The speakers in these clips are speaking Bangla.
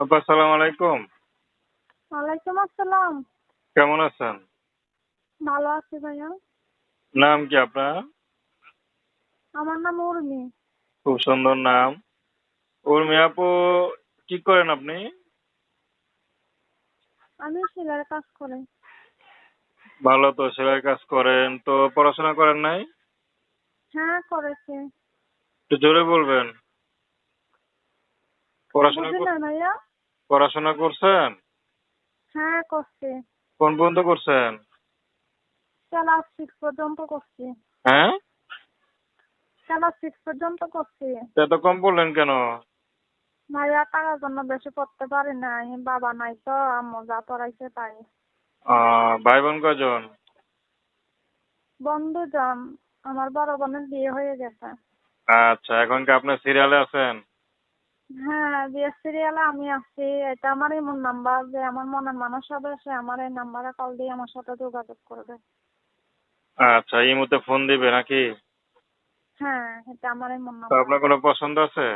আপা সালাম আলাইকুম। ওয়ালাইকুম আসসালাম। কেমন আছেন? ভালো আছি ভাইয়া। নাম কি আপনার? আমার নাম উর্মি। খুব সুন্দর নাম। উর্মি আপু কি করেন আপনি? আমি সেলাইয়ের কাজ করি। ভালো তো সেলাই কাজ করেন। তো পড়াশোনা করেন নাই? হ্যাঁ করেছি। একটু জোরে বলবেন। পড়াশোনা বুঝি না ভাইয়া? পড়াশোনা করছেন? হ্যাঁ করছি। কোন পর্যন্ত করছেন? ক্লাস সিক্স পর্যন্ত করছি। হ্যাঁ? ক্লাস সিক্স পর্যন্ত করছি। এত কম পড়লেন কেন? ভাইয়া টাকার জন্য বেশি পড়তে পারি নাই। বাবা নাই তো আম্মু যা পড়াইছে তাই। ভাই বোন কজন বন্ধু জন আমার বড় বোনের বিয়ে হয়ে গেছে। আচ্ছা এখন কি আপনার সিরিয়ালে আছেন? হ্যাঁ বিয়ের সিরিয়ালে আমি আছি। এটা আমার এমন নাম্বার যে আমার মনের মানুষ হবে সে আমার এই নাম্বারে কল দিয়ে আমার সাথে যোগাযোগ করবে। আচ্ছা এই মুহূর্তে ফোন দিবে নাকি? হ্যাঁ এটা আমার এমন তো নাম্বার আপনার কোনো পছন্দ আছে?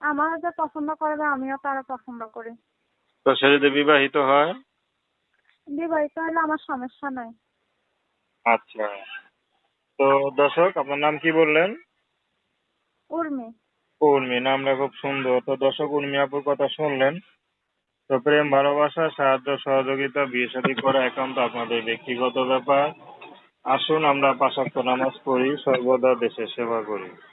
আমার যে পছন্দ করবে আমিও তারা পছন্দ করি। তো সে যদি বিবাহিত হয়? বিবাহিত হলে আমার সমস্যা নাই। আচ্ছা। তো দর্শক আপনার নাম কি বললেন? উর্মি। উর্মি, নামটা খুব সুন্দর। তো দর্শক, উর্মি আপুর কথা শুনলেন। তো প্রেম, ভালোবাসা, সাহায্য, সহযোগিতা, বিয়ে শাদী করা একান্ত আপনাদের ব্যক্তিগত ব্যাপার। আসুন, আমরা পাশাক্ত নামাজ পড়ি, সর্বদা দেশের সেবা করি।